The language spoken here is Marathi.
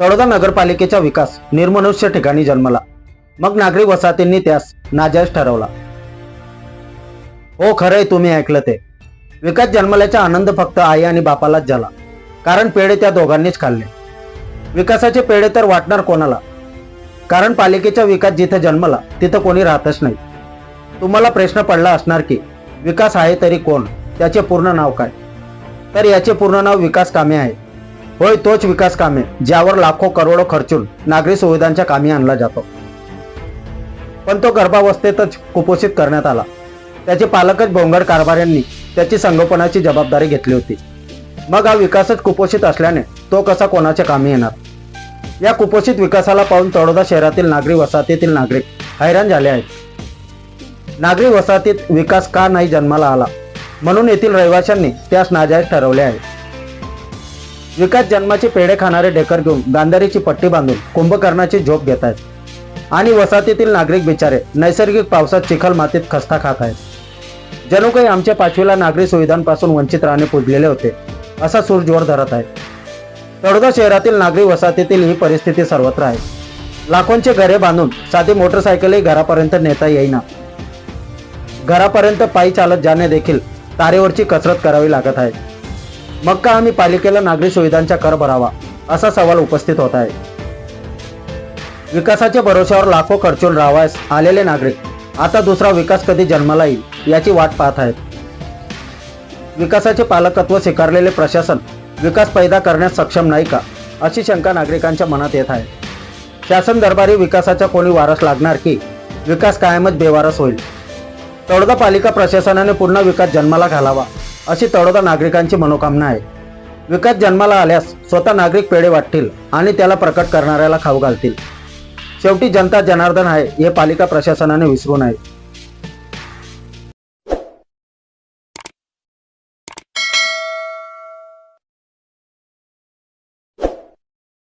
तळोदा नगरपालिकेचा विकास निर्मनुष्य ठिकाणी जन्मला. मग नागरी वसाहतींनी त्यास नाजायज ठरवला. हो खरंय तुम्ही ऐकलं ते. विकास जन्मल्याचा आनंद फक्त आई आणि बापालाच झाला. कारण पेढे त्या दोघांनीच खाल्ले. विकासाचे पेढे तर वाटणार कोणाला? कारण पालिकेचा विकास जिथे जन्मला तिथं कोणी राहतच नाही. तुम्हाला प्रश्न पडला असणार की विकास आहे तरी कोण? त्याचे पूर्ण नाव काय? तर याचे पूर्ण नाव विकास कामे आहे होय तोच विकास कामे ज्यावर लाखो करोडो खर्चून नागरी सुविधांच्या कामी आणला जातो. पण तो गर्भावस्थेतच कुपोषित करण्यात आला. त्याचे पालकच भोंगड कारभाऱ्यांनी त्याची संगोपनाची जबाबदारी घेतली होती. मग हा विकासच कुपोषित असल्याने तो कसा कोणाच्या कामी येणार? या कुपोषित विकासाला पाहून तळोदा शहरातील नागरी वसाहतीतील नागरिक हैराण झाले आहेत. नागरी वसाहतीत विकास का नाही जन्माला आला? म्हणून येथील रहिवाशांनी त्यास नाजायज ठरवले आहे. विकास जन्माचे पेढे खाणारे ढेकर घेऊन गांधारीची पट्टी बांधून कुंभकर्णाची झोप घेत आहेत. आणि वसाहतीतील नागरिक बिचारे नैसर्गिक पावसात चिखल मातीत खस्ता खात आहेत. जणू काही आमच्या पाचवीला नागरी सुविधांपासून वंचित राहणे पुजलेले होते असा सूर जोर धरत आहे. तळोदा शहरातील नागरी वसाहतीतील ही परिस्थिती सर्वत्र आहे. लाखोंचे घरे बांधून साधी मोटरसायकलही घरापर्यंत नेता येईना. घरापर्यंत पायी चालत जाणे देखील तारेवरची कसरत करावी लागत आहे. मग का आम्ही पालिकेला नागरी सुविधांचा कर भरावा असा सवाल उपस्थित होत आहे. विकासाच्या भरोश्यावर लाखो खर्चून राहावास आलेले नागरिक आता दुसरा विकास कधी जन्माला येईल याची वाट पाहत आहेत. विकासाचे पालकत्व स्वीकारलेले प्रशासन विकास पैदा करण्यास सक्षम नाही का अशी शंका नागरिकांच्या मनात येत आहे. शासन दरबारी विकासाचा कोणी वारस लागणार की विकास कायमच बेवारस होईल. तळोदा पालिका प्रशासनाने पुन्हा विकास जन्माला घालावा अशी तळोदा नागरिकांची मनोकामना आहे. विकास जन्माला आल्यास स्वतः नागरिक पेढे वाटतील आणि त्याला प्रकट करणाऱ्याला खाऊ घालतील. शेवटी जनता जनार्दन आहे हे पालिका प्रशासनाने विसरू नये.